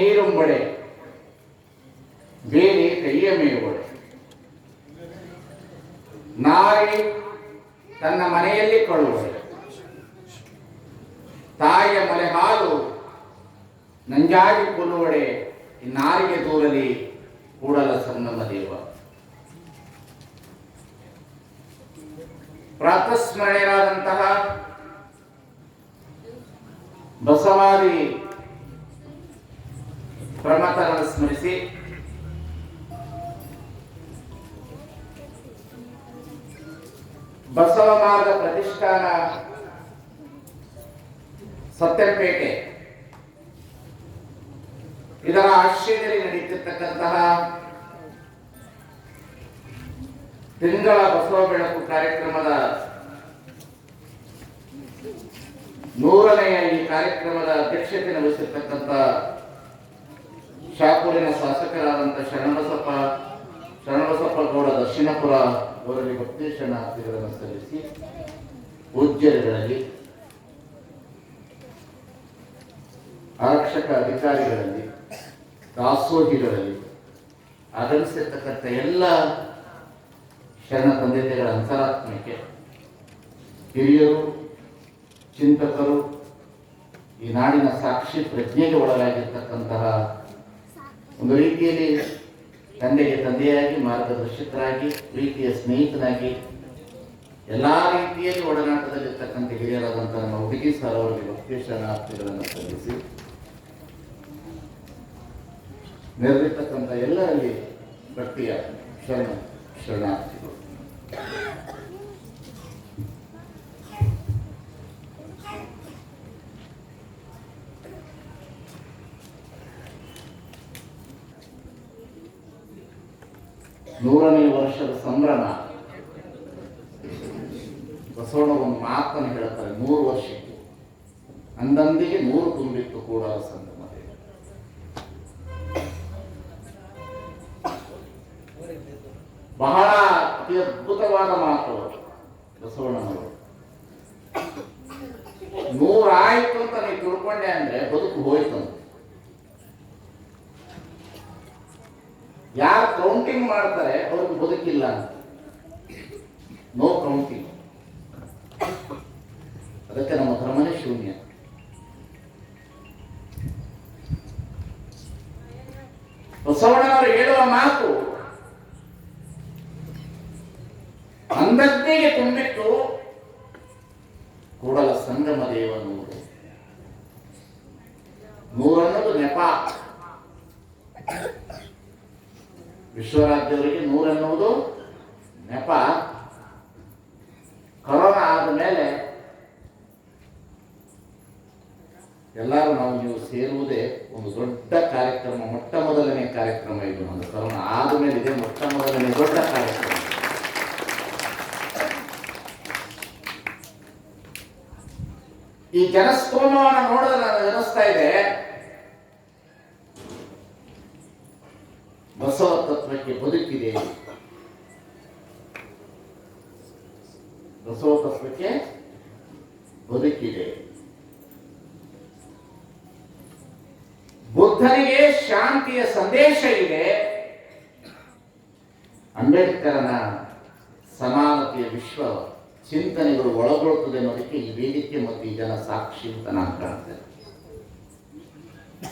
ನೀರುಂಬಡೆ ಬೇರೆ ಕೈಯ ಮೇಲ್ಬಡೆ ನಾಯಿ ತನ್ನ ಮನೆಯಲ್ಲಿ ಕೊಳ್ಳುವಳೆ. ತಾಯಿಯ ಮಲೆ ಹಾಲು ನಂಜಾಗಿ ಕೊಲ್ಲುವಡೆ ನಾರಿಗೆ ತೋರಲಿ ಕೂಡಲ ಸಂಗಮ ದೇವ. ಪ್ರಾತಸ್ಮರಣೆಯಾದಂತಹ ಬಸವಾದಿ ಪ್ರಮಥರನ್ನು ಸ್ಮರಿಸಿ. ಬಸವ ಮಾರ್ಗ ಪ್ರತಿಷ್ಠಾನ ಸತ್ಯಪೇಟೆ. ಇದರ ಆಶ್ರಯದಲ್ಲಿ ನಡೆಯುತ್ತಿರ್ತಕ್ಕಂತಹ ತಿಂಗಳ ಬಸವ ಬೆಳಕು ಕಾರ್ಯಕ್ರಮದ ನೂರನೆಯ ಈ ಕಾರ್ಯಕ್ರಮದ ಅಧ್ಯಕ್ಷತೆ ವಹಿಸಿರ್ತಕ್ಕಂಥ ಶಾಪೂರಿನ ಶಾಸಕರಾದಂಥ ಶರಣಬಸಪ್ಪ ಶರಣಬಸಪ್ಪ ಗೌಡ ದಕ್ಷಿಣಪುರ ಅವರಲ್ಲಿ ಭಕ್ತಿ ಶರಣಾರ್ಥಿಗಳನ್ನು ಸಲ್ಲಿಸಿ ಪೂಜ್ಯರುಗಳಲ್ಲಿ, ಆರಕ್ಷಕ ಅಧಿಕಾರಿಗಳಲ್ಲಿ, ದಾಸೋಹಿಗಳಲ್ಲಿ ಆಗಮಿಸಿರ್ತಕ್ಕಂಥ ಎಲ್ಲ ಶರಣ ತಂದೆಗಳ ಅಂತರಾತ್ಮಕ್ಕೆ ಹಿರಿಯರು, ಚಿಂತಕರು, ಈ ನಾಡಿನ ಸಾಕ್ಷಿ ಪ್ರಜ್ಞೆಗೆ ಒಳಗಾಗಿರ್ತಕ್ಕಂತಹ ಒಂದು ರೀತಿಯಲ್ಲಿ ತಂದೆಗೆ ತಂದೆಯಾಗಿ, ಮಾರ್ಗದರ್ಶಕರಾಗಿ, ಪ್ರೀತಿಯ ಸ್ನೇಹಿತನಾಗಿ, ಎಲ್ಲ ರೀತಿಯಲ್ಲಿ ಒಡನಾಟದಲ್ಲಿರ್ತಕ್ಕಂಥ ಹಿರಿಯರಾದಂಥ ನಮ್ಮ ಹುಡುಗಿ ಸರ್ ಅವರಿಗೆ ಭಕ್ತಿ ಶರಣಾರ್ಥಿಗಳನ್ನು ಸಲ್ಲಿಸಿ ನೆರೆದಿರ್ತಕ್ಕಂಥ ಎಲ್ಲರಲ್ಲಿ ಭಕ್ತಿಯ ಶರಣ, ಶರಣಾರ್ಥಿಗಳು. ನೂರನೇ ವರ್ಷದ ಸಂಭ್ರಮ. ಬಸವಣ್ಣ ಒಂದು ಮಾತನ್ನು ಹೇಳ್ತಾರೆ ನೂರು ವರ್ಷಕ್ಕೆ. ಅಂದಂದಿಗೆ ನೂರು ತುಂಬಿತ್ತು ಕೂಡ ಸಂಭ್ರಮ. ಬಹಳ ಅತಿ ಅದ್ಭುತವಾದ ಮಾತು ಬಸವಣ್ಣನವರು. ನೂರಾಯ್ತು ಅಂತ ನೀವು ತಿಳ್ಕೊಂಡೆ ಅಂದ್ರೆ ಬದುಕು ಹೋಯ್ತು ಅಂತ. ಯಾರು ಕೌಂಟಿಂಗ್ ಮಾಡ್ತಾರೆ, ಅವ್ರಿಗೆ ಬದುಕಿಲ್ಲ ಅಂತ. ನೋ ಕೌಂಟಿಂಗ್ ಅದಕ್ಕೆ ನಮ್ಮ ಧರ್ಮನೇ ಶೂನ್ಯ. ಬಸವಣ್ಣನವರು ಹೇಳುವ ಮಾತು ಅಂದಜ್ಞೆಗೆ ತುಂಬಿಟ್ಟು ಕೂಡಲ ಸಂಗಮ ದೇವ ನೂರು ನೂರನ್ನೋದು ನೆಪ. ವಿಶ್ವರಾಜ್ಯವರಿಗೆ ನೂರೆನ್ನುವುದು ನೆಪ. ಕೊರೋನಾ ಆದ ಮೇಲೆ ಎಲ್ಲರೂ ನಾವು ನೀವು ಸೇರುವುದೇ ಒಂದು ದೊಡ್ಡ ಕಾರ್ಯಕ್ರಮ, ಮೊಟ್ಟ ಮೊದಲನೇ ಕಾರ್ಯಕ್ರಮ ಇದು. ಒಂದು ಕೊರೋನಾ ಆದ ಮೇಲೆ ಇದೆ, ಮೊಟ್ಟ ಮೊದಲನೇ ದೊಡ್ಡ ಕಾರ್ಯಕ್ರಮ. ಈ ಜನಸ್ತೋಮವನ್ನು ನೋಡಿದ್ರೆ ನನಗೆ ಅನಿಸ್ತಾ ಇದೆ ಬಸವ ಬದುಕಿದೆ ಬಸವ ತತ್ವಕ್ಕೆ ಬದುಕಿದೆ. ಬುದ್ಧನಿಗೆ ಶಾಂತಿಯ ಸಂದೇಶ ಇದೆ. ಅಂಬೇಡ್ಕರನ ಸಮಾನತೆಯ ವಿಶ್ವ ಚಿಂತನೆಗಳು ಒಳಗೊಳ್ಳುತ್ತದೆ ಅನ್ನೋದಕ್ಕೆ ಈ ವೇದಿಕೆ ಮತ್ತು ಈ ಜನ ಸಾಕ್ಷಿ ಅಂತ ನಾನು ಕಾಣ್ತೇನೆ.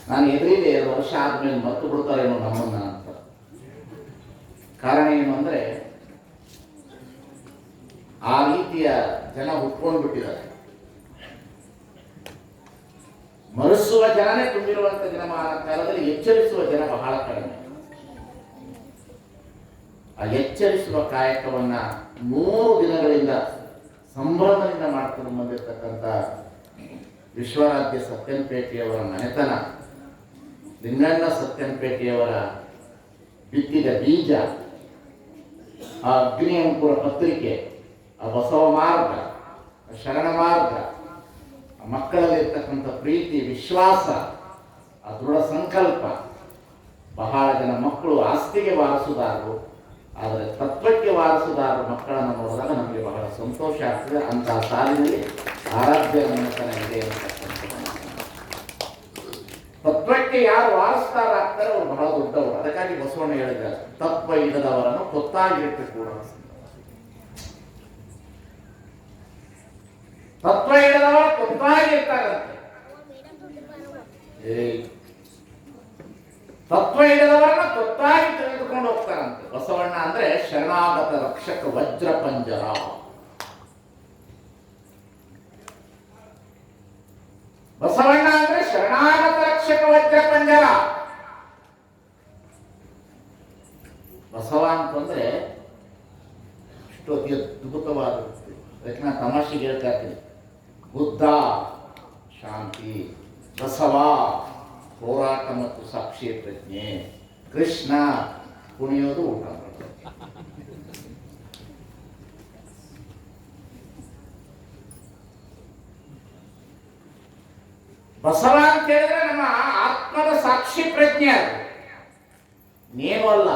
ನಾನು ಎದುರಿದೆ ಎರಡು ವರ್ಷ ಆದ್ಮೇಲೆ ಮತ್ತು ಬಿಡ್ತಾರೇನೋ ನಮ್ಮನ್ನ ಕಾರಣ ಏನು ಅಂದರೆ, ಆ ರೀತಿಯ ಜನ ಹುಟ್ಕೊಂಡು ಬಿಟ್ಟಿದ್ದಾರೆ ಮರಸುವ ಜನನೇ ತುಂಬಿರುವಂತ ದಿನಮಾನ ಕಾಲದಲ್ಲಿ ಎಚ್ಚರಿಸುವ ಜನ ಬಹಳ ಕಡಿಮೆ. ಆ ಎಚ್ಚರಿಸುವ ಕಾಯಕವನ್ನ ಮೂರು ದಿನಗಳಿಂದ ಸಂಭ್ರಮದಿಂದ ಮಾಡ್ಕೊಂಡು ಬಂದಿರತಕ್ಕಂಥ ವಿಶ್ವರಾಜ್ಯ ಸತ್ಯನ್ಪೇಟೆಯವರ ಮನೆತನ, ಲಿಂಗಣ್ಣ ಸತ್ಯನ್ಪೇಟೆಯವರ ಬಿತ್ತಿದ ಬೀಜ ಆ ಅಗ್ನಿ ಅಂಕುರ ಪತ್ರಿಕೆ, ಆ ಬಸವ ಮಾರ್ಗ ಶರಣ ಮಾರ್ಗ ಮಕ್ಕಳಲ್ಲಿರ್ತಕ್ಕಂಥ ಪ್ರೀತಿ, ವಿಶ್ವಾಸ, ಆ ದೃಢ ಸಂಕಲ್ಪ ಬಹಳ ಜನ ಮಕ್ಕಳು ಆಸ್ತಿಗೆ ವಾರಸುದಾರರು, ಆದರೆ ತತ್ವಕ್ಕೆ ವಾರಸುದಾರರು ಮಕ್ಕಳನ್ನು ನೋಡಿದಾಗ ನಮಗೆ ಬಹಳ ಸಂತೋಷ ಆಗ್ತದೆ. ಅಂತಹ ಸಾಲಿನಲ್ಲಿ ಆರಾಧ್ಯ ಮನೆತನ ಇದೆ ಅಂತಕ್ಕಂಥದ್ದು ತತ್ವಕ್ಕೆ ಯಾರು ವಾರಸ್ತಾರಾಗ್ತಾರೆ ಅವ್ರು ಬಹಳ ದೊಡ್ಡವರು. ಅದಕ್ಕಾಗಿ ಬಸವಣ್ಣ ಹೇಳಿದ್ದಾರೆ ತತ್ವ ಇಲ್ಲದವರನ್ನು ಗೊತ್ತಾಗಿರುತ್ತೆ ಕೂಡ ತತ್ವ ಇಲ್ಲದವರು ಗೊತ್ತಾಗಿರ್ತಾರಂತೆ ತತ್ವ ಇಲ್ಲದವರನ್ನ ಗೊತ್ತಾಗಿ ತೆಗೆದುಕೊಂಡು ಹೋಗ್ತಾರಂತೆ. ಬಸವಣ್ಣ ಅಂದ್ರೆ ಶರಣಾಗತ ರಕ್ಷಕ ವಜ್ರ ಪಂಜರ ಬಸವಣ್ಣ ಅಂದ್ರೆ ಶರಣಾಗತ ರಕ್ಷಕ ವಜ್ರ ಪಂಜರ. ಬಸವ ಅಂತಂದ್ರೆ ಇಷ್ಟು ಅತಿ ಅದ್ಭುತವಾದ ನಾನು ತಮಾಷೆಗೆ ಹೇಳ್ತಾ ಇರ್ತೀನಿ ಬುದ್ಧ, ಶಾಂತಿ, ಬಸವ, ಹೋರಾಟ ಮತ್ತು ಸಾಕ್ಷಿ ಪ್ರಜ್ಞೆ. ಕೃಷ್ಣ ಕುಣಿಯೋದು ಊಟ ಮಾಡೋದು ಬಸವ ಅಂತ ಹೇಳಿದ್ರೆ ನಮ್ಮ ಆತ್ಮದ ಸಾಕ್ಷಿ ಪ್ರಜ್ಞೆ ಅದು. ನೀವಲ್ಲ.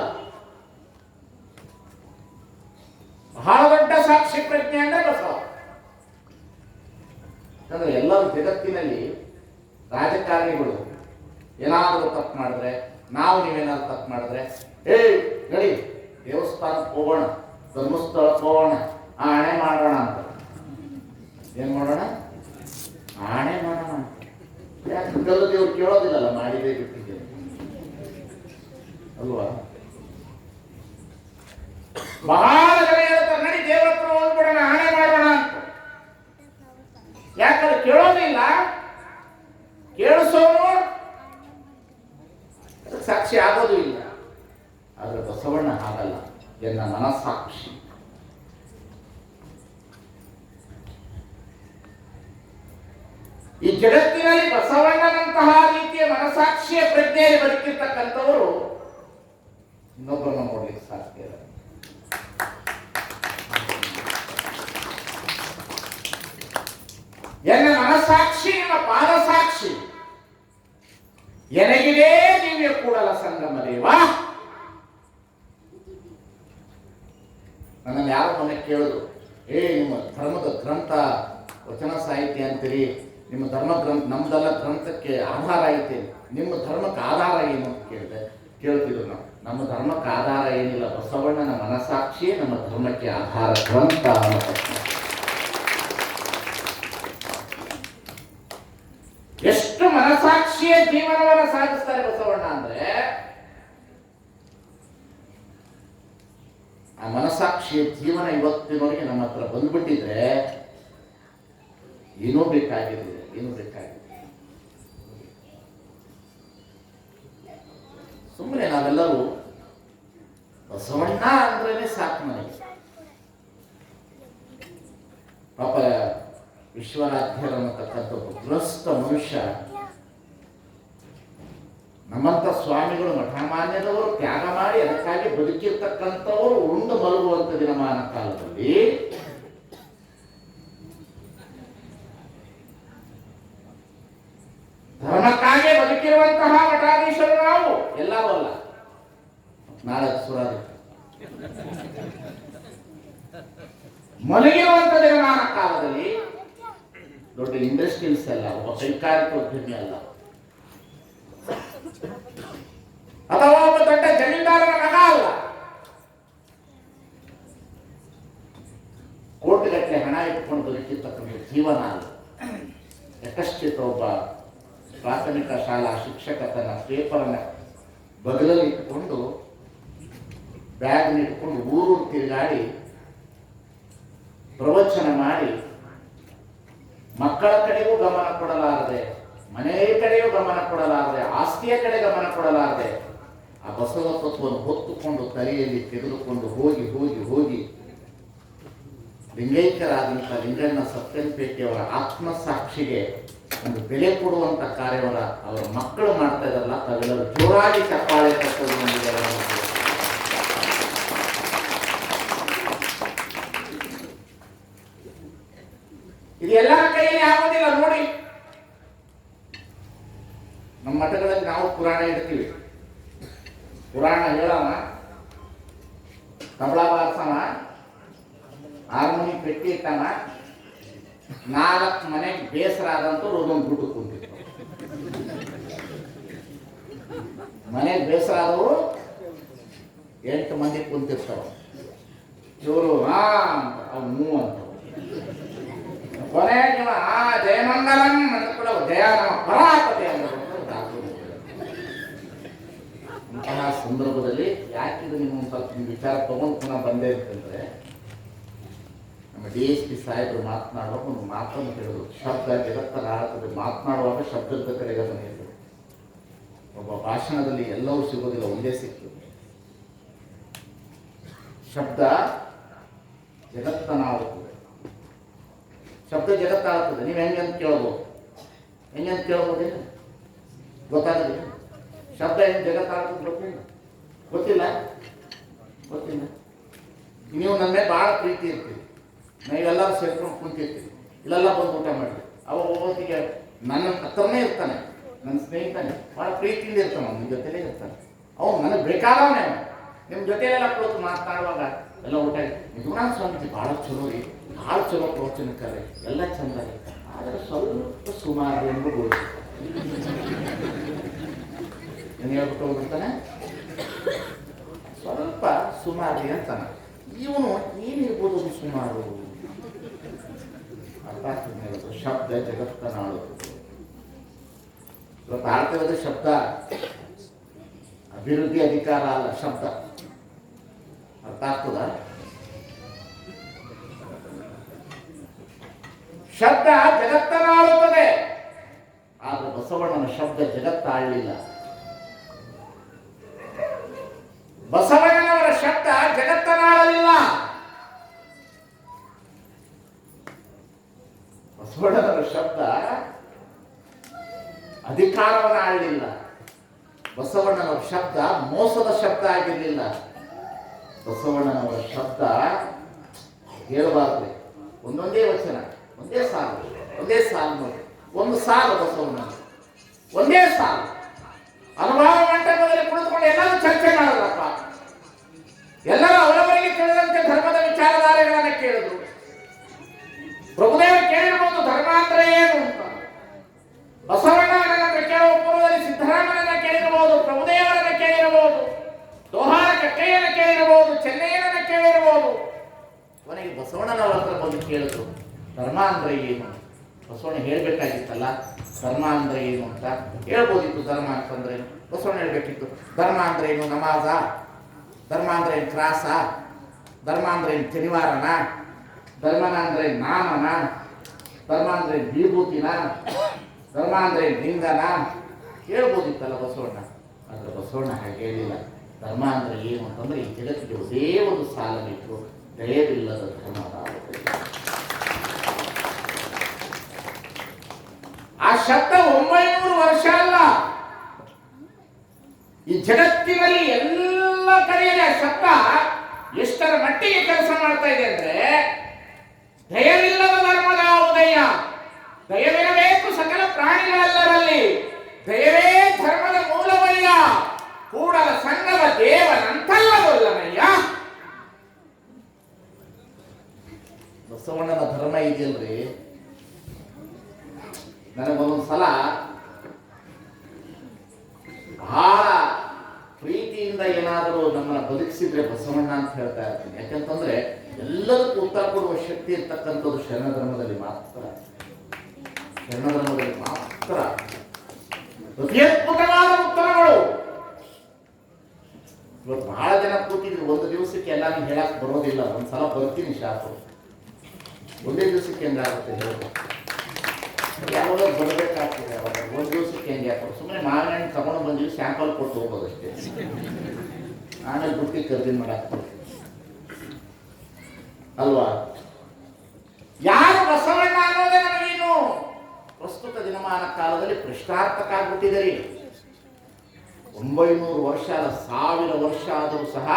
ಬಹಳ ದೊಡ್ಡ ಸಾಕ್ಷಿ ಪ್ರಜ್ಞೆ ಅಂದ್ರೆ ಬಸವ ಯಾಕಂದ್ರೆ ಎಲ್ಲರೂ ಜಗತ್ತಿನಲ್ಲಿ ರಾಜಕಾರಣಿಗಳು ಏನಾದರೂ ತಪ್ಪು ಮಾಡಿದ್ರೆ, ನಾವು ನೀವೇನಾದ್ರು ತಪ್ಪು ಮಾಡಿದ್ರೆ, ಏಯ್, ನಡಿ ದೇವಸ್ಥಾನಕ್ಕೆ ಹೋಗೋಣ ಧರ್ಮಸ್ಥಳಕ್ಕೆ ಹೋಗೋಣ, ಆಣೆ ಮಾಡೋಣ ಅಂತ. ಏನ್ ಮಾಡೋಣ? ಆಣೆ ಮಾಡೋಣ ಅಂತ. ಯಾಕೆ ಗಲ್ಲ ದೇವ್ರು ಕೇಳೋದಿಲ್ಲಲ್ಲ ಮಾಡಿದೇ ಬಿಟ್ಟಿದ್ದೇನೆ ಅಲ್ವಾ? ಬಹಳ ಜನ ಹೇಳ್ತಾರೆ, ನಡಿ ದೇವ್ರ ಹತ್ರ ಹೋಗ್ಬಿಡೋಣ ಆಣೆ ಮಾಡೋಣ ಅಂತ. ಯಾಕಂದ್ರೆ ಕೇಳೋದಿಲ್ಲ? ಕೇಳಿಸೋನು ಸಾಕ್ಷಿ ಆಗೋದು ಇಲ್ಲ. ಆದ್ರೆ ಬಸವಣ್ಣ ಹಾಗಲ್ಲ. ಎನ್ನ ಮನಸ್ಸಾಕ್ಷಿ. ಈ ಜಗತ್ತಿನಲ್ಲಿ ಬಸವಣ್ಣನಂತಹ ರೀತಿಯ ಮನಸಾಕ್ಷಿಯ ಪ್ರಜ್ಞೆಯಲ್ಲಿ ಬದುಕಿರ್ತಕ್ಕಂಥವರು ಇನ್ನೊಬ್ಬರನ್ನ ನೋಡ್ಲಿಕ್ಕೆ ಸಾಧ್ಯ ಇಲ್ಲ. ಎನ್ನ ಮನಸಾಕ್ಷಿ ನಿಮ್ಮ ಪಾದಸಾಕ್ಷಿ, ಎನಗಿದೆ ನೀವೇ ಕೂಡಲ ಸಂಗಮ ದೇವ? ನನ್ನನ್ನು ಯಾರ ಮನೆ ಕೇಳಿದ್ರು, ಏ, ನಿಮ್ಮ ಧರ್ಮದ ಗ್ರಂಥ, ವಚನ ಸಾಹಿತ್ಯ ಅಂತೀರಿ ನಿಮ್ಮ ಧರ್ಮ ಗ್ರಂಥ, ನಮ್ದೆಲ್ಲ ಗ್ರಂಥಕ್ಕೆ ಆಧಾರ ಐತೆ. ನಿಮ್ಮ ಧರ್ಮಕ್ಕೆ ಆಧಾರ ಏನು ಅಂತ ಕೇಳಿದೆ ಕೇಳ್ತಿದ್ರು ನಾವು. ನಮ್ಮ ಧರ್ಮಕ್ಕೆ ಆಧಾರ ಏನಿಲ್ಲ. ಬಸವಣ್ಣನ ಮನಸಾಕ್ಷಿಯೇ ನಮ್ಮ ಧರ್ಮಕ್ಕೆ ಆಧಾರ ಗ್ರಂಥ ಎಷ್ಟು ಮನಸಾಕ್ಷಿಯ ಜೀವನವನ್ನು ಸಾಗಿಸ್ತಾರೆ ಬಸವಣ್ಣ ಅಂದ್ರೆ, ಆ ಮನಸಾಕ್ಷಿಯ ಜೀವನ ಇವತ್ತಿನವರೆಗೆ ನಮ್ಮ ಹತ್ರ ಬಂದ್ಬಿಟ್ಟಿದ್ರೆ, ಏನೋ ಬೇಕಾಗಿರಲಿಲ್ಲ ಏನೂ ಬೇಕಾಗಿ ಸುಮ್ಮನೆ ನಾವೆಲ್ಲರೂ ಬಸವಣ್ಣ ಅಂದ್ರೇನೆ ಸಾಕು ನನಗೆ ಪಾಪ ವಿಶ್ವರಾಧ್ಯರು ಅನ್ನತಕ್ಕಂಥ ಗೃಹಸ್ಥ ಮನುಷ್ಯ. ನಮ್ಮಂತ ಸ್ವಾಮಿಗಳು ಮಠಮಾನ್ಯದವರು ತ್ಯಾಗ ಮಾಡಿ ಅದಕ್ಕಾಗಿ ಬದುಕಿರ್ತಕ್ಕಂಥವರು ಉಂಡು ಮಲಗುವಂಥ ದಿನಮಾನ ಕಾಲದಲ್ಲಿ ಧರ್ಮಕ್ಕಾಗಿ ಬದುಕಿರುವಂತಹ ಮಠಾಧೀಶರು ನಾವು. ಎಲ್ಲವೂ ಅಲ್ಲ. ನಾಳೆ ಸುರಾಜ ಮಲಗಿರುವಂತ ಜಗಮಾನ ಕಾಲದಲ್ಲಿ. ದೊಡ್ಡ ಇಂಡಸ್ಟ್ರೀಸ್ ಅಲ್ಲ ಒಬ್ಬ ಕೈಗಾರಿಕೋದ್ಯಮಿ ಅಲ್ಲ. ಅಥವಾ ಒಬ್ಬ ದೊಡ್ಡ ಜಮೀನ್ದಾರನ ಮಗ ಅಲ್ಲ. ಕೋಟಿಗಟ್ಟಲೆ ಹಣ ಇಟ್ಕೊಂಡು ಬದುಕಿರ್ತಕ್ಕಂಥ ಜೀವನ ಅಲ್ಲ. ಯಕಶ್ಚಿತ ಒಬ್ಬ ಪ್ರಾಥಮಿಕ ಶಾಲಾ ಶಿಕ್ಷಕ ತನ್ನ ಪೇಪರನ್ನು ಬಗಲಲ್ಲಿ ಇಟ್ಟುಕೊಂಡು ಬ್ಯಾಗ್ ಇಟ್ಕೊಂಡು ಊರು ತಿರುಗಾಡಿ ಪ್ರವಚನ ಮಾಡಿ ಮಕ್ಕಳ ಕಡೆಗೂ ಗಮನ ಕೊಡಲಾರದೆ ಮನೆಯ ಕಡೆಯೂ ಗಮನ ಕೊಡಲಾರದೆ, ಆಸ್ತಿಯ ಕಡೆ ಗಮನ ಕೊಡಲಾರದೆ ಆ ಬಸವ ತತ್ವವನ್ನು ಹೊತ್ತುಕೊಂಡು ತಲೆಯಲ್ಲಿ ತೆಗೆದುಕೊಂಡು ಹೋಗಿ ಹೋಗಿ ಹೋಗಿ ಲಿಂಗೈಕ್ಯರಾದಂಥ ಲಿಂಗಣ್ಣ ಸತ್ಯನಪೇಟೆಯವರ ಆತ್ಮಸಾಕ್ಷಿಗೆ ಒಂದು ಬೆಲೆ ಕೊಡುವಂಥ ಕಾರ್ಯವನ್ನು ಅವರ ಮಕ್ಕಳು ಮಾಡ್ತಾ ಇದ್ದಾರಲ್ಲ ತಾವೆಲ್ಲರೂ ಜೋರಾಗಿ ಚಪ್ಪಾಳೆ ತಟ್ಟೋದು ನಮಗೆ ಎಲ್ಲ ಗೊತ್ತು. ಇದು ಎಲ್ಲರ ಕೈಯಲ್ಲಿ ಆಗೋದಿಲ್ಲ ನೋಡಿ ನಮ್ಮ ಮಠಗಳಲ್ಲಿ ನಾವು ಪುರಾಣ ಇಡ್ತೀವಿ ಪುರಾಣ ಹೇಳೋಣ ತಬಲ ಬಾರ್ಸೋಣ ಹಾರ್ಮೋನಿ ಪೆಟ್ಟಿ ಇಟ್ಟಣ ನಾಲ್ಕು ಮನೆಗೆ ಬೇಸರ ಆದಂತವ್ರು ಒಂದೊಂದು ದುಡ್ಡು ಕುಂತಿತ್ತು ಮನೆಗೆ ಬೇಸರ ಆದವರು ಎಂಟು ಮಂದಿ ಕುಂತಿರ್ತಾವ ಇವರು ಹಾ ಅಂತ ಅವ್ನು ಹ್ಞೂ ಅಂತ ಕೊನೆಗೆ ಇವ, ಆ ಜಯಮಂಗಲಂ ಅಂತ ಕೂಡ ಜಯ ನಮ್ಮ ಪರಾಪತಿ ಅನ್ನೋದು ದಾಸರು ಅಂತಹ ಸಂದರ್ಭದಲ್ಲಿ ಯಾಕಿದು ನಿಮ್ಮ ಸ್ವಲ್ಪ ವಿಚಾರ ತಗೊಂಡು ಪುನಃ ಬಂದೆ ಅಂತಂದ್ರೆ ನಮ್ಮ ಡಿ ಎಸ್ ಪಿ ಸಾಹೇಬರು ಮಾತನಾಡುವಾಗ ಒಂದು ಮಾತನ್ನು ಹೇಳಿದ್ರು ಶಬ್ದ ಜಗತ್ತಲ್ಲಿ ಆಡುತ್ತದೆ ಮಾತನಾಡುವಾಗ ಶಬ್ದದ ಕಡೆಗೆ ಹೇಳಿದ್ರು ಒಬ್ಬ ಭಾಷಣದಲ್ಲಿ ಎಲ್ಲವೂ ಸಿಗೋದಿಲ್ಲ, ಒಂದೇ ಸಿಕ್ತು ಶಬ್ದ ಜಗತ್ತನಾಗುತ್ತದೆ ಶಬ್ದ ಜಗತ್ತಾಗುತ್ತದೆ. ನೀವು ಹೆಂಗೆ ಅಂತ ಕೇಳ್ಬೋದು? ಹೆಂಗೆ ಅಂತ ಕೇಳ್ಬೋದೇನು ಗೊತ್ತಾಗಲಿಲ್ಲ ಶಬ್ದ ಏನು ಜಗತ್ತಾಗುತ್ತದೆ ಗೊತ್ತಿಲ್ಲ. ಗೊತ್ತಿಲ್ಲ? ಗೊತ್ತಿಲ್ಲ. ನೀವು ನನ್ನ ಮೇಲೆ ಭಾಳ ಪ್ರೀತಿ ಇರ್ತೀವಿ ನಾವೆಲ್ಲರೂ ಸೇರ್ಕೊಂಡು ಕುಂತಿರ್ತೀವಿ. ಇಲ್ಲೆಲ್ಲ ಬಂದು ಊಟ ಮಾಡಿ ಒಬ್ಬೊತ್ತಿಗೆ ನನ್ನ ಹತ್ರನೇ ಇರ್ತಾನೆ. ನನ್ನ ಸ್ನೇಹಿತನೇ. ಭಾಳ ಪ್ರೀತಿಯಿಂದ ಇರ್ತಾನೆ ನಿಮ್ಮ ಜೊತೆಲೇ ಇರ್ತಾನೆ. ಅವ್ನು ನನಗೆ ಬೇಕಾದವನೇ ನಿಮ್ಮ ಜೊತೆಲೆಲ್ಲ ಕೂತು ಮಾತಾಡುವಾಗ ಎಲ್ಲ ಊಟ ನಿಜವಾದ ಸ್ವಾಮೀಜಿ ಭಾಳ ಚಲೋ ರೀ. ಭಾಳ ಚಲೋ ಪ್ರವಚನಕಾರ. ಎಲ್ಲ ಚಂದ ರೀ. ಆದರೆ ಸ್ವಲ್ಪ ಸುಮಾರು ಎಂಬುದು ಏನು ಹೇಳ್ಬಿಟ್ಟು ಸ್ವಲ್ಪ ಸುಮಾರಿ ಅಂತಾನೆ. ಇವನು ಏನಿರ್ಬೋದು ಸುಮಾರು? ಅರ್ಥ ಶಬ್ದ ಜಗತ್ತನಾಳು ಆಡ್ತಿರೋದು ಶಬ್ದ. ಅಭಿವೃದ್ಧಿ ಅಧಿಕಾರ ಅಲ್ಲ, ಶಬ್ದ. ಅರ್ಥ ಆಗ್ತದ? ಶಬ್ದ ಜಗತ್ತನಾಡುತ್ತದೆ ಆದ್ರೆ ಬಸವಣ್ಣನ ಶಬ್ದ ಜಗತ್ತಾಳಲಿಲ್ಲ. ಬಸವಣ್ಣನವರ ಶಬ್ದ ಜಗತ್ತನಾಳಲಿಲ್ಲ ಬಸವಣ್ಣನವರ ಶಬ್ದ ಅಧಿಕಾರವನ್ನು ಆಡಲಿಲ್ಲ ಬಸವಣ್ಣನವರ ಶಬ್ದ ಮೋಸದ ಶಬ್ದ ಆಗಿರಲಿಲ್ಲ. ಬಸವಣ್ಣನವರ ಶಬ್ದ ಹೇಳಬಾರ್ದು. ಒಂದೊಂದೇ ವಚನ, ಒಂದೇ ಸಾಲು ಒಂದೇ ಸಾಲು ನೋಡಿ. ಒಂದು ಸಾಲು ಬಸವಣ್ಣ ಒಂದೇ ಸಾಲು. ಅನುಭವ ಮಂಟಪದಲ್ಲಿ ಕುಳಿತುಕೊಂಡು ಎಲ್ಲರೂ ಚರ್ಚೆ ಮಾಡೋದಪ್ಪ. ಎಲ್ಲರೂ ಅವರವರಿಗೆ ತಿಳಿದಂತೆ ಧರ್ಮದ ವಿಚಾರಧಾರೆಗಳನ್ನ ಕೇಳಿದ್ರು. ಪ್ರಭುದೇವ ಕೇಳಿರ್ಬೋದು, ಧರ್ಮ ಅಂದ್ರೆ ಏನು ಅಂತ. ಬಸವಣ್ಣನನ್ನ ಕೇಳುವ ಪೂರ್ವದಲ್ಲಿ ಸಿದ್ದರಾಮನನ್ನ ಕೇಳಿರಬಹುದು ಪ್ರಭುದೇವರನ್ನ ಕೇಳಿರಬಹುದು ದೋಹಾರ ಕಟ್ಟೆಯನ್ನ ಕೇಳಿರಬಹುದು ಚೆನ್ನೈಯನ್ನ ಕೇಳಿರಬಹುದು ಕೊನೆಗೆ ಬಸವಣ್ಣನವರ ಹತ್ರ ಬಂದು ಕೇಳಿದ್ರು, ಧರ್ಮ ಅಂದ್ರೆ ಏನು ಬಸವಣ್ಣ ಹೇಳ್ಬೇಕಾಗಿತ್ತಲ್ಲ, ಧರ್ಮ ಅಂದ್ರೆ ಏನು ಅಂತ? ಹೇಳ್ಬೋದಿತ್ತು ಧರ್ಮ ಅಂತಂದ್ರೆ? ಬಸವಣ್ಣ ಹೇಳ್ಬೇಕಿತ್ತು, ಧರ್ಮ ಅಂದ್ರೆ ಏನು? ನಮಾಜ. ಧರ್ಮ ಅಂದ್ರೆ ಏನು ತ್ರಾಸ? ಧರ್ಮ ಅಂದ್ರೆ ಏನು ಶನಿವಾರನ ಧರ್ಮನ ಅಂದ್ರೆ ನಾಮನ ಧರ್ಮ ಅಂದ್ರೆ ಬೀಭೂತಿನ ಧರ್ಮ ಅಂದ್ರೆ ಲಿಂಗನ? ಹೇಳ್ಬೋದಿತ್ತಲ್ಲ ಬಸವಣ್ಣ? ಆದ್ರೆ ಬಸವಣ್ಣ ಹಾಗೆ ಹೇಳಿಲ್ಲ. ಧರ್ಮ ಅಂದ್ರೆ ಏನು ಅಂತಂದ್ರೆ ಈ ಜಗತ್ತಿಗೆ ಒಂದೇ ಒಂದು ಸಾಲ ಬಿಟ್ಟು ದಯವಿಲ್ಲದ ಧರ್ಮದ ಆ ಶಬ್ದ ಒಂಬೈನೂರು ವರ್ಷ ಅಲ್ಲ. ಈ ಜಗತ್ತಿನಲ್ಲಿ ಎಲ್ಲ ಕಡೆಯಲ್ಲಿ ಆ ಶಬ್ದ ಎಷ್ಟರ ಮಟ್ಟಿಗೆ ಕೆಲಸ ಮಾಡ್ತಾ ಇದೆ ಅಂದ್ರೆ, ದಯವಿಲ್ಲದ ಧರ್ಮದ ಉದಯ. ದಯವಿರಬೇಕು ಸಕಲ ಪ್ರಾಣಿಗಳೆಲ್ಲರಲ್ಲಿ ದಯವೇ ಧರ್ಮದ ಮೂಲವಯ್ಯ ಕೂಡಲ ಸಂಗಮ ದೇವನಂತಲ್ಲವಲ್ಲನಯ್ಯ ಬಸವಣ್ಣನ ಧರ್ಮ ಇದೆಯಲ್ರಿ ನನಗೊಂದೊಂದು ಸಲ ಬಹಳ ಪ್ರೀತಿಯಿಂದ ಏನಾದರೂ ನಮ್ಮನ್ನ ಬದುಕಿಸಿದ್ರೆ ಬಸವಣ್ಣ ಅಂತ ಹೇಳ್ತಾ ಇರ್ತೀನಿ ಯಾಕಂತಂದ್ರೆ ಎಲ್ಲದಕ್ಕೂ ಉತ್ತರ ಕೊಡುವ ಶಕ್ತಿ ಇರ್ತಕ್ಕಂಥದ್ದು ಶರಣ ಧರ್ಮದಲ್ಲಿ ಮಾತ್ರ ಶರಣ ಧರ್ಮದಲ್ಲಿ ಮಾತ್ರ ಅತ್ಯದ್ಭುತವಾದ ಉತ್ತರಗಳು ಇವತ್ತು ಬಹಳ ಜನ ಕೂತಿದ್ರು ಒಂದು ದಿವಸಕ್ಕೆ ಎಲ್ಲ ನೀವು ಹೇಳಕ್ ಬರೋದಿಲ್ಲ ಒಂದ್ಸಲ ಬರ್ತೀನಿ ಶಾಪು ಒಂದೇ ದಿವಸಕ್ಕೆ ಹೆಂಗಾಗುತ್ತೆ ಹೇಳಿ ಯಾವಾಗ ಬರಬೇಕಾಗ್ತದೆ ಅವಾಗ ಒಂದು ದಿವಸಕ್ಕೆ ಹೆಂಗೆ ಹಾಕೋದು ಸುಮ್ಮನೆ ಮಾವಿನ ಹಣ್ಣು ತಗೊಂಡು ಬಂದಿವಿ ಸ್ಯಾಂಪಲ್ ಕೊಟ್ಟು ಹೋಗೋದಷ್ಟೇ ಆಮೇಲೆ ಬುಟ್ಟಿ ಖರೀದಿ ಮಾಡಕ್ಕೆ ಅಲ್ವಾ? ಯಾರು ಬಸವಣ್ಣ ಅನ್ನೋದೇ ನಮಗೇನು ಪ್ರಸ್ತುತ ದಿನಮಾನ ಕಾಲದಲ್ಲಿ ಪ್ರಶ್ನಾರ್ಥಕ ಆಗ್ಬಿಟ್ಟಿದೆ ಒಂಬೈನೂರು ವರ್ಷ ಸಾವಿರ ವರ್ಷ ಆದರೂ ಸಹ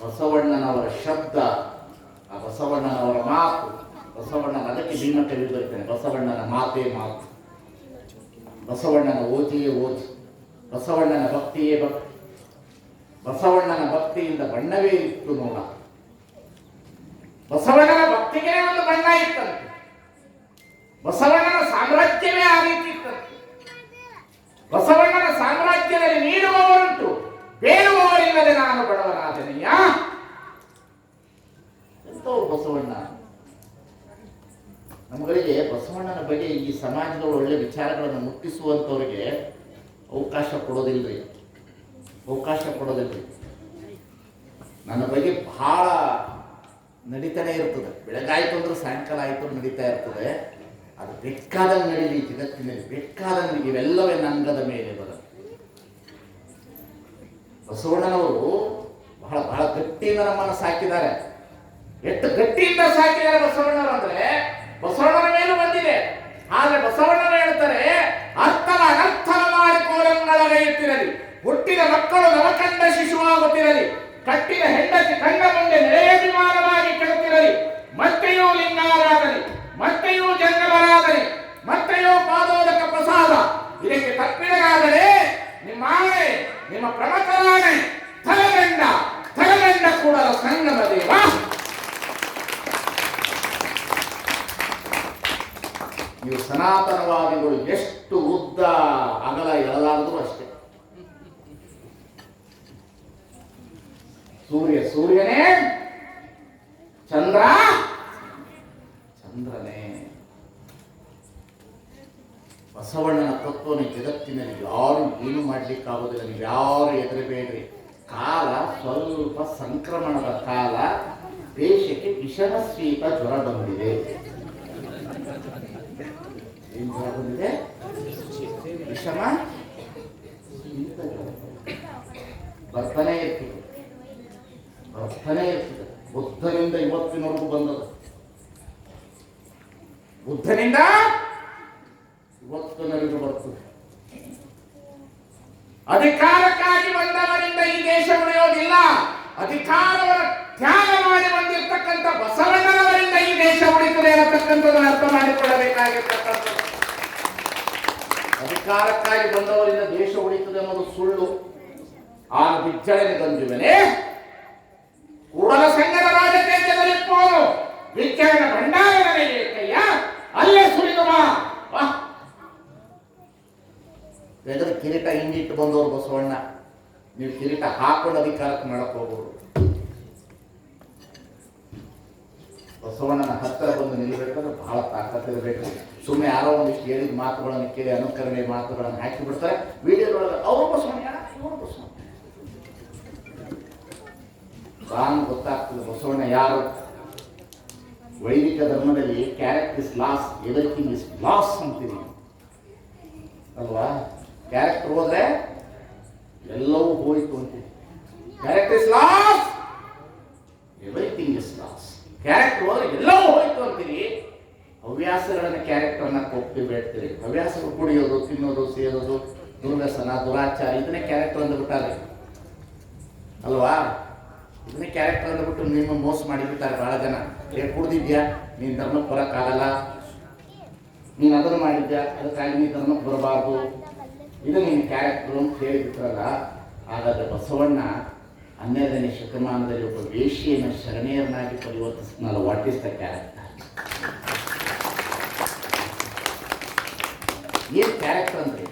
ಬಸವಣ್ಣನವರ ಶಬ್ದ, ಆ ಬಸವಣ್ಣನವರ ಮಾತು, ಬಸವಣ್ಣನ ಅದಕ್ಕೆ ಭೀಮ ಕವಿ ಬರೀತಾನೆ ಬಸವಣ್ಣನ ಮಾತೇ ಮಾತು. ಬಸವಣ್ಣನ ಓದಿಯೇ ಓದಿ, ಬಸವಣ್ಣನ ಭಕ್ತಿಯೇ ಭಕ್ತಿ. ಬಸವಣ್ಣನ ಭಕ್ತಿಯಿಂದ ಬಣ್ಣವೇ ಇತ್ತು ನೋಡ. ಬಸವಣ್ಣನ ಭಕ್ತಿಗೆ ಒಂದು ಬಣ್ಣ ಇತ್ತಂತೆ. ಬಸವಣ್ಣನ ಸಾಮ್ರಾಜ್ಯವೇ ಆ ರೀತಿ ಇತ್ತಂತೆ. ಬಸವಣ್ಣನ ಸಾಮ್ರಾಜ್ಯದಲ್ಲಿ ನೀಡುವವರುಂಟು. ಬೇರುವವರಿಲ್ಲದೆ ನಾನು ಬಡವನಾದನೆಯಾ ಸಾಮ್ರಾಜ್ಯದ ಸಮಾಜದ ಒಳ್ಳೆ ವಿಚಾರಗಳನ್ನು ಮುಟ್ಟಿಸುವಂಥವ್ರಿಗೆ ಅವಕಾಶ ಕೊಡೋದಿಲ್ಲರಿ ಅವಕಾಶ ಕೊಡೋದಿಲ್ಲರಿ ನನ್ನ ಬಗ್ಗೆ ಬಹಳ ನಡೀತಾನೆ ಇರ್ತದೆ. ಬೆಳಗಾಯ್ತು ಅಂದ್ರೆ ಸಾಯಂಕಾಲ ಆಯಿತು ನಡೀತಾ ಇರ್ತದೆ. ಅದು ಬೇಕಾದಂಗೆ ನಡೀಲಿ ಈ ಜಗತ್ತಿನಲ್ಲಿ. ಬೇಕಾದಂಗೆ ಇವೆಲ್ಲವೇ ನಂಗದ ಮೇಲೆ ಬರ ಬಸವಣ್ಣನವರು ಬಹಳ ಬಹಳ ಗಟ್ಟಿಯಿಂದ ನಮ್ಮನ್ನು ಸಾಕಿದ್ದಾರೆ ಎಷ್ಟು ಗಟ್ಟಿಯಿಂದ ಸಾಕಿದ್ದಾರೆ ಬಸವಣ್ಣನವರು ಅಂದ್ರೆ ಬಸವಣ್ಣನ ಮೇಲೂ ಬಂದಿದೆ. ಆದ್ರೆ ಬಸವಣ್ಣನ ಹೇಳ್ತಾರೆ ಅರ್ಥನ ಅನರ್ಥನ ಮಾಡಿ ಕೋಲಂಗಳಗೈಯುತ್ತಿರಲಿ ಹುಟ್ಟಿದ ಮಕ್ಕಳು ನವಕಂಡ ಶಿಶುವಾಗುತ್ತಿರಲಿ. ಕಟ್ಟಿದ ಹೆಂಡತಿ ಕಂಡ ಮುಂದೆ ನೆರೆಯಭಿಮಾನವಾಗಿ ಕೆಡುತ್ತಿರಲಿ ಮತ್ತೆಯೂ ಲಿಂಗಾರಾಧನೆ, ಮತ್ತೆಯೂ ಜಂಗಮರಾಧನೆ ಮತ್ತೆಯೂ ಪಾದೋದಕ ಪ್ರಸಾದ. ಇದಕ್ಕೆ ತಪ್ಪಿಡಗಾದರೆ ನಿಮ್ಮ ಆಣೆ ನಿಮ್ಮ ಪ್ರಮಥರಾಣೆ ತಲೆಗಂಡ ತಲೆಗಂಡ ಕೂಡ ಸಂಗಮ ದೇವ. ನೀವು ಸನಾತನವಾದಿಗಳು ಎಷ್ಟು ಉದ್ದ ಅಗಲ ಎಳಲಾರದ್ರು ಅಷ್ಟೇ. ಸೂರ್ಯ ಸೂರ್ಯನೇ, ಚಂದ್ರ ಚಂದ್ರನೇ. ಬಸವಣ್ಣನ ತತ್ವನ ಜಗತ್ತಿನಲ್ಲಿ ಯಾರು ಏನು ಮಾಡ್ಲಿಕ್ಕಾಗೋದಿಲ್ಲ, ನೀವು ಯಾರು ಹೆದರಬೇಡ್ರಿ. ಕಾಲ ಸ್ವಲ್ಪ ಸಂಕ್ರಮಣದ ಕಾಲ, ದೇಶಕ್ಕೆ ವಿಷಮ ಶೀತ ಜ್ವರ ಬಂದಿದೆ. ಏನ್ ಬಂದಿದೆ ವಿಷಮ. ಬರ್ತಾನೆ ಇರ್ತದೆ. ಬರ್ತಾನೆ ಇರ್ತದೆ. ಬುದ್ಧನಿಂದ ಇವತ್ತಿನವರೆಗೂ ಬಂದದ ಬುದ್ಧನಿಂದ ಇವತ್ತಿನವರೆಗೂ ಬರ್ತದೆ. ಅಧಿಕಾರಕ್ಕಾಗಿ ಬಂದವರಿಂದ ಈ ದೇಶ ಉಳಿಯೋದಿಲ್ಲ. ಅಧಿಕಾರವನ್ನು ತ್ಯಾಗ ಮಾಡಿ ಬಂದಿರತಕ್ಕಂಥ ಬಸವಣ್ಣನವರಿಂದ ಈ ದೇಶ ಉಳಿತದೆ ಅನ್ನತಕ್ಕಂಥದ್ದನ್ನು ಅರ್ಥ ಮಾಡಿಕೊಳ್ಳಬೇಕಾಗಿರ್ತಕ್ಕಂಥ ಅಧಿಕಾರಕ್ಕಾಗಿ ಬಂದವರಿಂದ ದೇಶ ಉಳಿತದೆ ಅನ್ನೋದು ಸುಳ್ಳು. ಆ ಬಿಜ್ಜಳನೆ ಗಂಜುವನೆ. ಕೂಡಲ ಸಂಘದ ರಾಜಕೀಯದಲ್ಲಿಪ್ಪೋನು ವಿಜ್ಜಳನ ಭಂಡಾರ ಅಲ್ಲೇ ಸುರಿದು ಬಾ. ವಾ. ಎದುರು ಕಿರೀಟ ಹಿಂದಿಟ್ಟು ಬಂದವರು ಬಸವಣ್ಣ. ನೀವು ಕಿರೀಟ ಹಾಕೊಂಡು ಅಧಿಕಾರಕ್ಕೆ ಮಾಡಕ್ಕೆ ಹೋಗೋರು ಬಸವಣ್ಣನ ಹತ್ತಿರ ಬಂದು ನಿಲ್ಲಬೇಕಾದ್ರೆ ಬಹಳ ತಾಕತ್ತಿರಬೇಕು ಸುಮ್ಮನೆ ಯಾರೋ ಒಂದಿಷ್ಟು ಹೇಳಿದ ಮಾತುಗಳನ್ನು ಕೇಳಿ ಅನುಕರಣೆ ಮಾತುಗಳನ್ನು ಹಾಕಿ ಬಿಡ್ತಾರೆ. ವಿಡಿಯೋದೊಳಗೆ ಅವರು ಬಸವಣ್ಣ ಬಸವಣ್ಣ? ಗೊತ್ತಾಗ್ತದೆ ಬಸವಣ್ಣ ಯಾರು? ವೈದಿಕ ಧರ್ಮದಲ್ಲಿ character is lost everything is lost ಅಂತೀವಿ. ಅಲ್ವಾ? ಕ್ಯಾರೆಕ್ಟರ್ ಹೋದ್ರೆ ಎಲ್ಲವೂ ಹೋಯ್ತು ಅಂತ character is lost everything is lost character ಹೋದ್ರೆ ಎಲ್ಲವೂ ಹೋಯ್ತು ಅಂತೀರಿ. ಹವ್ಯಾಸಗಳನ್ನ ಕ್ಯಾರೆಕ್ಟರ್ನ ಹೋಗ್ತೀವಿ ಬೇಡ್ತೀರಿ. ಹವ್ಯಾಸಗಳು ಕುಡಿಯೋದು, ತಿನ್ನೋದು ಸೇರೋದು ದುರ್ವ್ಯಸನ, ದುರಾಚಾರ, ಇದನ್ನೇ ಕ್ಯಾರೆಕ್ಟರ್ ಅಂದ್ಬಿಟ್ಟಾರೆ. ಅಲ್ವಾ? ಇದನ್ನೇ ಕ್ಯಾರೆಕ್ಟರ್ ಅಂದ್ಬಿಟ್ಟು ನಿಮ್ಮ ಮೋಸ ಮಾಡಿಬಿಟ್ಟಾರೆ ಬಹಳ ಜನ. ಏ, ಕುಡ್ದಿದ್ಯಾ? ನೀನು ಧರ್ಮಕ್ಕೆ ಬರೋಕ್ಕಾಗಲ್ಲ. ನೀನು ಅದನ್ನು ಮಾಡಿದ್ಯಾ? ಅದಕ್ಕಾಗಿ ನೀನು ಧರ್ಮಕ್ಕೆ ಬರಬಾರ್ದು. ಇದು ನಿಮ್ಮ ಕ್ಯಾರೆಕ್ಟರ್ ಅಂತ ಹೇಳಿಬಿಟ್ರಲ್ಲ ಹಾಗಾದ್ರೆ ಬಸವಣ್ಣ ಹನ್ನೆರಡನೇ ಶತಮಾನದಲ್ಲಿ ಒಬ್ಬ ವೇಷಿಯನ್ನು ಶರಣೆಯನ್ನಾಗಿ ಪರಿವರ್ತಿಸ್ತಾನಲ್ಲ ವಾಟ್ ಇಸ್ ದ ಕ್ಯಾರೆಕ್ಟರ್ ಏನ್ ಕ್ಯಾರೆಕ್ಟರ್ ಅಂದ್ರೆ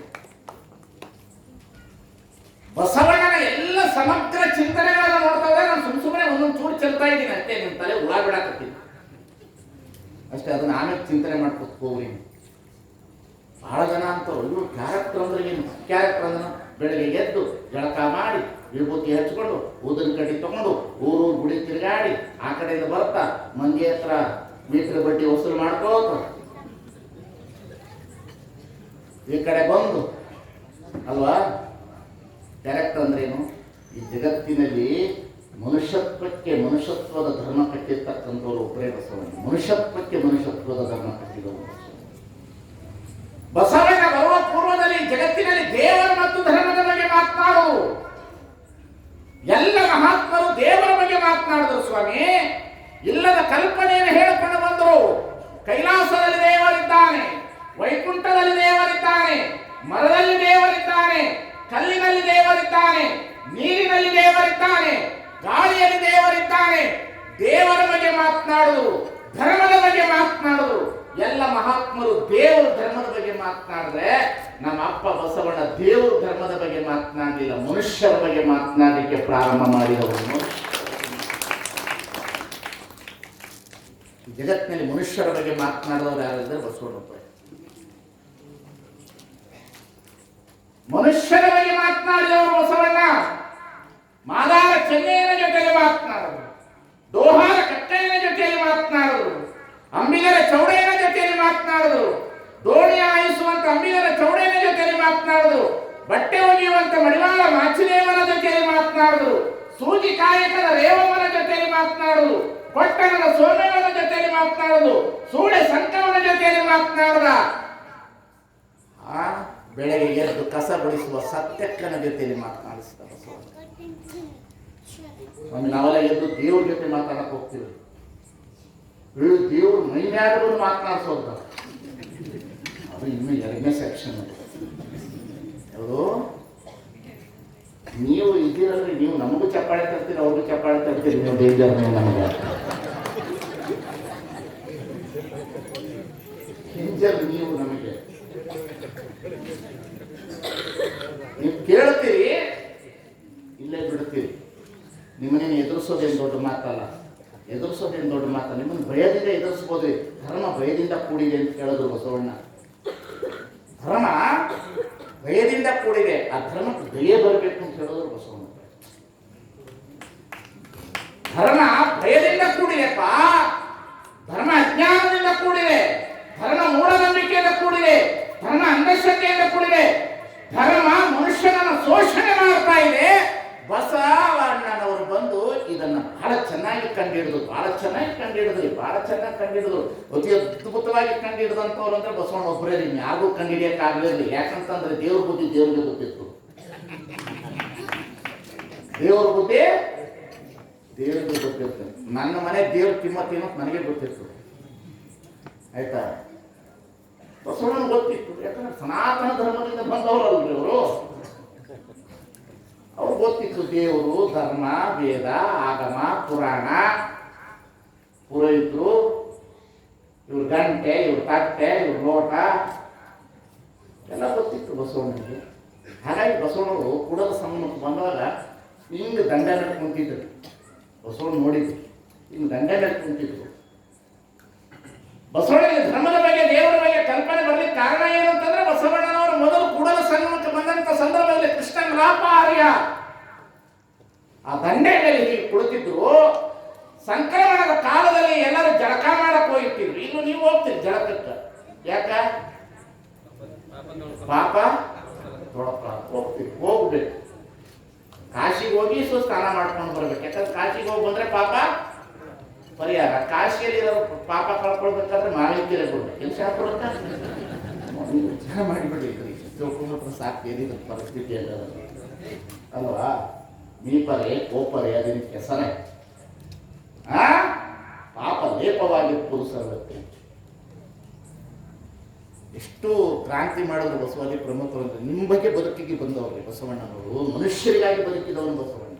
ಬಸವಣ್ಣನ ಎಲ್ಲ ಸಮಗ್ರ ಚಿಂತನೆಗಳನ್ನ ನೋಡ್ತಾ ನಾನು ಸುಮ್ ಸುಮ್ಮನೆ ಒಂದೊಂದು ಚೂರು ಚೆಲ್ತಾ ಇದ್ದೀನಿ, ಅಷ್ಟೇ ನಿಮ್ಮ ತಲೆ ಬಿಡಾಕತ್ತೀನಿ ಅಷ್ಟೇ ಅದನ್ನ ಆಮೇಲೆ ಚಿಂತನೆ ಮಾಡ್ಕೊತ ಹೋಗ್ರಿ ಬಹಳ ಜನ ಅಂತವ್ರು. ಇವರು ಕ್ಯಾರೆಕ್ಟರ್ ಅಂದ್ರೆ ಏನು? ಕ್ಯಾರೆಕ್ಟರ್ ಅಂದ್ರೆ ಬೆಳಗ್ಗೆ ಎದ್ದು ಜಳಕ ಮಾಡಿ, ವಿಭೂತಿ ಹಚ್ಕೊಂಡು, ಊದಿನ ಕಡ್ಡಿ ತಗೊಂಡು, ಊರೂರು ಗುಡಿ ತಿರುಗಾಡಿ, ಆ ಕಡೆಯಿಂದ ಬರ್ತಾ ಮಂದಿ ಹತ್ರ ಮೀಟರ್ ಬಡ್ಡಿ ವಸೂಲು ಮಾಡ್ಕೋತ ಈ ಕಡೆ ಬಂದು, ಅಲ್ವಾ? ಕ್ಯಾರೆಕ್ಟರ್ ಅಂದ್ರೇನು ಈ ಜಗತ್ತಿನಲ್ಲಿ ಮನುಷ್ಯತ್ವಕ್ಕೆ ಮನುಷ್ಯತ್ವದ ಧರ್ಮ ಕಟ್ಟಿರ್ತಕ್ಕಂಥವ್ರು ಒಬ್ಬರೇ ಬಸವಣ್ಣ. ಮನುಷ್ಯತ್ವಕ್ಕೆ ಮನುಷ್ಯತ್ವದ ಧರ್ಮ ಕಟ್ಟಿದವರು ಬಸವಣ್ಣ ಬರುವ ಪೂರ್ವದಲ್ಲಿ ಜಗತ್ತಿನಲ್ಲಿ ದೇವರ ಮತ್ತು ಧರ್ಮದ ಬಗ್ಗೆ ಮಾತನಾಡು. ಎಲ್ಲ ಮಹಾತ್ಮರು ದೇವರ ಬಗ್ಗೆ ಮಾತನಾಡಿದ್ರು ಸ್ವಾಮಿ. ಇಲ್ಲದ ಕಲ್ಪನೆಯನ್ನು ಹೇಳಿಕೊಂಡು ಬಂದರು. ಕೈಲಾಸದಲ್ಲಿ ದೇವರಿದ್ದಾನೆ, ವೈಕುಂಠದಲ್ಲಿ ದೇವರಿದ್ದಾನೆ, ಮರದಲ್ಲಿ ದೇವರಿದ್ದಾನೆ, ಕಲ್ಲಿನಲ್ಲಿ ದೇವರಿದ್ದಾನೆ, ನೀರಿನಲ್ಲಿ ದೇವರಿದ್ದಾನೆ, ಗಾಳಿಯಲ್ಲಿ ದೇವರಿದ್ದಾನೆ. ದೇವರ ಬಗ್ಗೆ ಮಾತನಾಡುದು ಧರ್ಮದ ಬಗ್ಗೆ ಮಾತನಾಡುವುದು ಎಲ್ಲ ಮಹಾತ್ಮರು ದೇವರ ಧರ್ಮದ ಬಗ್ಗೆ ಮಾತನಾಡಿದ್ರೆ ನಮ್ಮ ಅಪ್ಪ ಬಸವಣ್ಣ ದೇವರ ಧರ್ಮದ ಬಗ್ಗೆ ಮಾತನಾಡಲಿಲ್ಲ, ಮನುಷ್ಯರ ಬಗ್ಗೆ ಮಾತನಾಡಲಿಕ್ಕೆ ಪ್ರಾರಂಭ ಮಾಡಿದವನು ಜಗತ್ತಿನಲ್ಲಿ ಮನುಷ್ಯರ ಬಗ್ಗೆ ಮಾತನಾಡಿದವರು ಯಾರಿದ್ರೆ ಬಸವಣ್ಣಪ್ಪ ಮನುಷ್ಯರ ಬಗ್ಗೆ ಮಾತನಾಡಿದವರು ಬಸವಣ್ಣ. ಮಾದಾರ ಚೆನ್ನೈನ ಜೊತೆಯಲ್ಲಿ ಮಾತನಾಡೋರು. ದೋಹಾರ ಕಟ್ಟೆಯ ಜೊತೆಯಲ್ಲಿ ಮಾತನಾಡೋದು ಅಂಬಿಗರ ಚೌಡಯ್ಯನ ಜೊತೆಯಲ್ಲಿ ಮಾತನಾಡಿದ್ರು ದೋಣಿ ಆಯಿಸುವಂತ ಅಂಬಿಗರ ಚೌಡಯ್ಯನ ಜೊತೆಯಲ್ಲಿ ಮಾತನಾಡಿದ್ರು ಬಟ್ಟೆ ಒಗೆಯುವಂತ ಮಡಿವಾಳ ಮಾಚಿದೇವನ ಜೊತೆಯಲ್ಲಿ ಮಾತನಾಡಿದ್ರು ಸೂಜಿ ಕಾಯಕದ ರೇವಮ್ಮನ ಜೊತೆಯಲ್ಲಿ ಮಾತನಾಡುದು. ಕೊಟ್ಟಣದ ಸೋಮೇವನ ಜೊತೆಯಲ್ಲಿ ಮಾತನಾಡುದು. ಸೂಳೆ ಸಂಕವನ ಜೊತೆಯಲ್ಲಿ ಮಾತನಾಡದ. ಆ ಬೆಳಗ್ಗೆ ಎದ್ದು ಕಸ ಬಡಿಸುವ ಸತ್ಯಕ್ಕನ ಜೊತೆಯಲ್ಲಿ ಮಾತನಾಡಿಸಿದ ಒಮ್ಮೆ ನಾವೆಲ್ಲ ಎದ್ದು ದೇವ್ರ ಜೊತೆ ಮಾತಾಡಕ್ಕೆ ಹೋಗ್ತೀವಿ. ದೇವ್ರ ಮೈ ಮ್ಯಾಗ ಮಾತನಾಡಿಸೋದ ಅದು ಇನ್ನು ಎರಡನೇ ಸೆಕ್ಷನ್ ಯಾವುದು? ನೀವು ಇದ್ದೀರಲ್ರಿ, ನೀವು ನಮಗೂ ಚಪ್ಪಾಳೆ ತರ್ತೀರಿ, ಅವ್ರಿಗೂ ಚಪ್ಪಾಳೆ ತರ್ತೀರಿ, ನೀವು ಡೇಂಜರ್ ನೀವು ನಮಗೆ ಡೇಂಜರ್ ನೀವು ನಮಗೆ. ನೀವು ಕೇಳ್ತೀರಿ, ಇಲ್ಲೇ ಬಿಡ್ತೀರಿ. ನಿಮ್ಮನೇನು ಎದುರಿಸೋದೇನು ದೊಡ್ಡ ಮಾತಲ್ಲ. ಎದುರಿಸೋದೇನು ದೊಡ್ಡ ಮಾತು? ನಿಮ್ಮನ್ನು ಭಯದಿಂದ ಎದುರಿಸ್ಬೋದ್ರಿ ಧರ್ಮ ಭಯದಿಂದ ಕೂಡಿದೆ ಅಂತ ಕೇಳಿದ್ರು ಬಸವಣ್ಣ. ಧರ್ಮ ಭಯದಿಂದ ಕೂಡಿದೆ. ಆ ಧರ್ಮಕ್ಕೆ ಭಯ ಬರಬೇಕು ಅಂತ ಹೇಳಿದ್ರು ಬಸವಣ್ಣ. ಧರ್ಮ ಭಯದಿಂದ ಕೂಡಿದೆಪ್ಪ. ಧರ್ಮ ಅಜ್ಞಾನದಿಂದ ಕೂಡಿದೆ. ಧರ್ಮ ಮೂಢನಂಬಿಕೆಯಿಂದ ಕೂಡಿದೆ. ಧರ್ಮ ಅಂಧಶ್ರದ್ಧೆಯಿಂದ ಕೂಡಿದೆ. ಧರ್ಮ ಮನುಷ್ಯನನ್ನು ಶೋಷಣೆ ಮಾಡ್ತಾ ಇದೆ. ಬಸವಣ್ಣನವರು ಬಂದು ಇದನ್ನು ಬಹಳ ಚೆನ್ನಾಗಿ ಕಂಡಿಡಿದ್ರು ಬಹಳ ಚೆನ್ನಾಗಿ ಕಂಡುಹಿಡಿದ್ರಿ ಬಹಳ ಚೆನ್ನಾಗಿ ಕಂಡಿಡಿದ್ರು. ಅತಿ ಅದ್ಭುತವಾಗಿ ಕಂಡಿಡಿದಂಥವ್ರು ಅಂದ್ರೆ ಬಸವಣ್ಣ ಒಬ್ಬರೇ ರೀ ಯಾರಿಗೂ ಕಂಡಿಡಿಯಕ್ಕಾಗಲಿಲ್ಲ. ಯಾಕಂತಂದ್ರೆ ದೇವ್ರ ಬುದ್ಧಿ ದೇವ್ರಿಗೆ ಗೊತ್ತಿತ್ತು. ದೇವ್ರ ಬುದ್ಧಿ ದೇವ್ರಿಗೆ ಗೊತ್ತಿತ್ತು. ನನ್ನ ಮನೆ ದೇವ್ರ ಕಿಮ್ಮತ್ ಏನಂತ ನನಗೆ ಗೊತ್ತಿತ್ತು. ಆಯ್ತಾ? ಬಸವಣ್ಣನ ಗೊತ್ತಿತ್ತು. ಯಾಕಂದ್ರೆ ಸನಾತನ ಧರ್ಮದಿಂದ ಬಂದವರು ಅವ್ರು ಗೊತ್ತಿತ್ತು ದೇವರು, ಧರ್ಮ, ವೇದ, ಆಗಮ, ಪುರಾಣ, ಪುರೋಹಿತರು, ಇವ್ರ ಗಂಟೆ, ಇವ್ರ ತಟ್ಟೆ, ಇವ್ರ ಲೋಟ, ಎಲ್ಲ ಗೊತ್ತಿತ್ತು ಬಸವಣ್ಣನಿಗೆ. ಹಾಗಾಗಿ ಬಸವಣ್ಣವರು ಕುಡದ ಸಂಗಮಕ್ಕೆ ಬಂದಾಗ ಹಿಂಗೆ ದಂಡ ನಡೆದು ಕುಂತಿದ್ರು ಬಸವಣ್ಣ ನೋಡಿದ್ರು, ಹಿಂಗೆ ದಂಡ ನಡೆದು ಕುಂತಿದ್ರು ಬಸವಣ್ಣನಿಗೆ ಧರ್ಮದ ಬಗ್ಗೆ, ದೇವರ ಬಗ್ಗೆ ಕಲ್ಪನೆ ಬರ್ಲಿಕ್ಕೆ ಕಾರಣ ಏನು ಅಂತಂದ್ರೆ ಬಸವಣ್ಣನವರು ಮೊದಲು ಕೂಡಲ ಸಂಗಮಕ್ಕೆ ಬಂದಂತ ಸಂದರ್ಭದಲ್ಲಿ ಕೃಷ್ಣ ಆರ್ಯ ಆ ದಂಡೆಯಲ್ಲಿ ಕುಳಿತಿದ್ರು, ಸಂಕ್ರಮಣದ ಕಾಲದಲ್ಲಿ ಎಲ್ಲರೂ ಜಳಕ ಮಾಡಕ್ ಹೋಗಿರ್ತಿದ್ರು. ಇನ್ನು ನೀವು ಹೋಗ್ತೀರಿ ಜಳಕಕ್ಕೆ. ಯಾಕ? ಪಾಪ? ಹೋಗ್ತೀರಿ, ಹೋಗ್ಬೇಕು. ಕಾಶಿಗೆ ಹೋಗಿ ಸೊ ಸ್ನಾನ ಮಾಡ್ಕೊಂಡು ಬರ್ಬೇಕು. ಯಾಕಂದ್ರೆ ಕಾಶಿಗೆ ಹೋಗಿ ಬಂದ್ರೆ ಪಾಪ ಪರಿಹಾರ. ಕಾಶಿಯಲ್ಲಿ ಪಾಪ ಕಳ್ಕೊಳ್ಬೇಕಾದ್ರೆ ಮಾವಿನಕೆರೆ ಕೊಡ್ಬೇಕು. ಕೆಲಸ ಕೊಡುತ್ತಾ? ವಿಚಾರ ಮಾಡಿಬಿಡಿ. ತಿಳ್ಕೊಂಡ್ರೆ ಸಾಕು. ಏನಿದೆ ಪರಿಸ್ಥಿತಿ ಅಲ್ವಾ? ಮೀಪರೆ ಕೋಪರೆ ಅದಿನ ಕೆಸರೆ ಆ? ಪಾಪ ಲೇಪವಾಗಿ ಪುರುಷರತ್ತೆ ಎಷ್ಟು ಕ್ರಾಂತಿ ಮಾಡಿದ್ರು ಬಸವಾದಿ ಪ್ರಮುಖರು ಅಂದ್ರೆ ನಿಮ್ಮ ಬಗ್ಗೆ ಬದುಕಿಗೆ ಬಂದವರು ಬಸವಣ್ಣನವರು. ಮನುಷ್ಯರಿಗಾಗಿ ಬದುಕಿದವನು ಬಸವಣ್ಣ.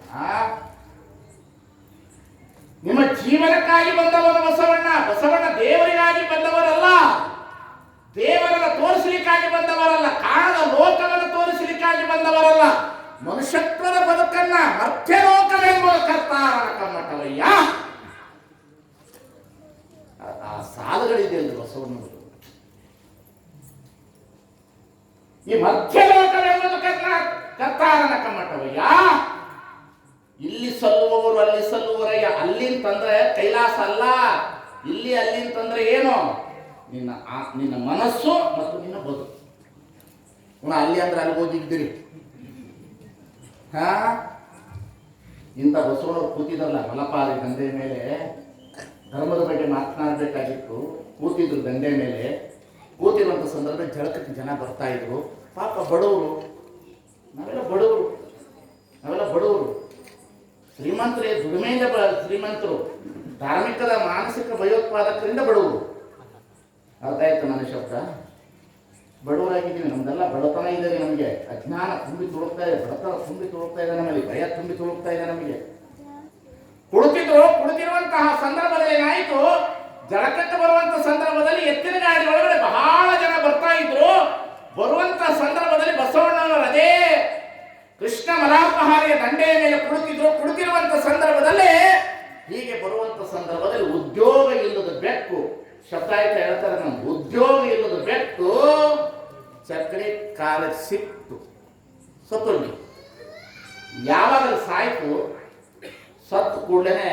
ನಿಮ್ಮ ಜೀವನಕ್ಕಾಗಿ ಬಂದವನು ಬಸವಣ್ಣ. ಬಸವಣ್ಣ ದೇವರಿಗಾಗಿ ಬಂದವರಲ್ಲ. ದೇವರನ್ನ ತೋರಿಸಲಿಕ್ಕಾಗಿ ಬಂದವರಲ್ಲ. ಕಾಣದ ಲೋಕವನ್ನು ತೋರಿಸಲಿಕ್ಕಾಗಿ ಬಂದವರಲ್ಲ. ಮನುಷ್ಯತ್ವದ ಬದುಕನ್ನ ಮಧ್ಯಲೋಕವೆಂಬ ಕರ್ತಾರನ ಕಮ್ಮಟವಯ್ಯ ಆ- ಸಾಲುಗಳಿದೆ ಅಲ್ಲಿ ಬಸವಣ್ಣವರು ಈ ಮಧ್ಯಲೋಕವೆಂಬುದು ಕರ್ನ ಕರ್ತಾರನ ಕಮ್ಮಟವಯ್ಯ ಇಲ್ಲಿ ಸಲ್ಲುವವರು, ಅಲ್ಲಿ ಸಲ್ಲುವರಯ್ಯ. ಅಲ್ಲಿಂತಂದ್ರೆ ಕೈಲಾಸ ಅಲ್ಲ. ಇಲ್ಲಿ ಅಲ್ಲಿಂತಂದ್ರೆ ಏನು? ನಿನ್ನ ನಿನ್ನ ಮನಸ್ಸು ಮತ್ತು ನಿನ್ನ ಬದುಕು. ಅಲ್ಲಿ ಅಂದ್ರೆ ಅಲ್ಲಿ ಓದಿದ್ದೀರಿ. ಹಾ? ಇಂಥ ಬಸವಣ್ಣ ಕೂತಿದ್ರಲ್ಲ, ಮಲಪಾರಿ ದಂಧೆ ಮೇಲೆ, ಧರ್ಮದ ಬಗ್ಗೆ ಮಾತನಾಡಬೇಕಾಗಿತ್ತು, ಕೂತಿದ್ರು ದಂಧೆ ಮೇಲೆ. ಕೂತಿರುವಂಥ ಸಂದರ್ಭದಲ್ಲಿ ಜಳಕಕ್ಕೆ ಜನ ಬರ್ತಾ ಇದ್ರು. ಪಾಪ ಬಡವರು, ನಾವೆಲ್ಲ ಬಡವರು ನಾವೆಲ್ಲ ಬಡವರು. ಶ್ರೀಮಂತರೇ, ದುಡಿಮೆಯಿಂದ ಬ, ಶ್ರೀಮಂತರು, ಧಾರ್ಮಿಕದ ಮಾನಸಿಕ ಭಯೋತ್ಪಾದಕರಿಂದ ಬಡವರು. ಅರ್ಥ ಆಯ್ತು ನನ್ನ ಬಡವರಾಗಿದ್ದೀವಿ, ನಮ್ದೆಲ್ಲ ಬಡತನ ಇದೆ ನಮಗೆ. ಅಜ್ಞಾನ ತುಂಬಿ ತುಳುಕ್ತಾ ಇದೆ, ಬಡತನ ತುಂಬಿ ತುಳುಕ್ತಾ ಇದೆ ನಮ್ಮಲ್ಲಿ, ಭಯ ತುಂಬಿ ತುಳುಕ್ತಾ ಇದೆ ನಮಗೆ. ಕುಳಿತಿದ್ರು, ಕುಳಿತಿರುವಂತಹ ಸಂದರ್ಭದಲ್ಲಿ ಏನಾಯಿತು? ಜಲಕಟ್ಟು ಬರುವಂತ ಸಂದರ್ಭದಲ್ಲಿ ಎತ್ತಿನ ಗಾಡಿ ಒಳಗಡೆ ಬಹಳ ಜನ ಬರ್ತಾ ಇದ್ರು. ಬರುವಂತ ಸಂದರ್ಭದಲ್ಲಿ ಬಸವಣ್ಣನವರು ಅದೇ ಕೃಷ್ಣ ಮಲಾಪಹಾರಿಯ ದಂಡೆಯ ಮೇಲೆ ಕುಳಿತಿದ್ರು. ಕುಳಿತಿರುವಂತ ಸಂದರ್ಭದಲ್ಲಿ ಹೀಗೆ ಬರುವಂತ ಸಂದರ್ಭದಲ್ಲಿ ಉದ್ಯೋಗ ಇಲ್ಲದ ಬೆಕ್ಕು ಆಯ್ತು ಹೇಳ್ತಾರೆ ನಮ್ಮ ಉದ್ಯೋಗ ಇಲ್ಲದ ಬೆಟ್ಟು ಸಕ್ಕರೆ ಕಾಲ ಸಿಕ್ತು ಸತ್ತು ಯಾವಾಗ ಸಾಯ್ತು ಸತ್ತು ಕೂಡಲೇ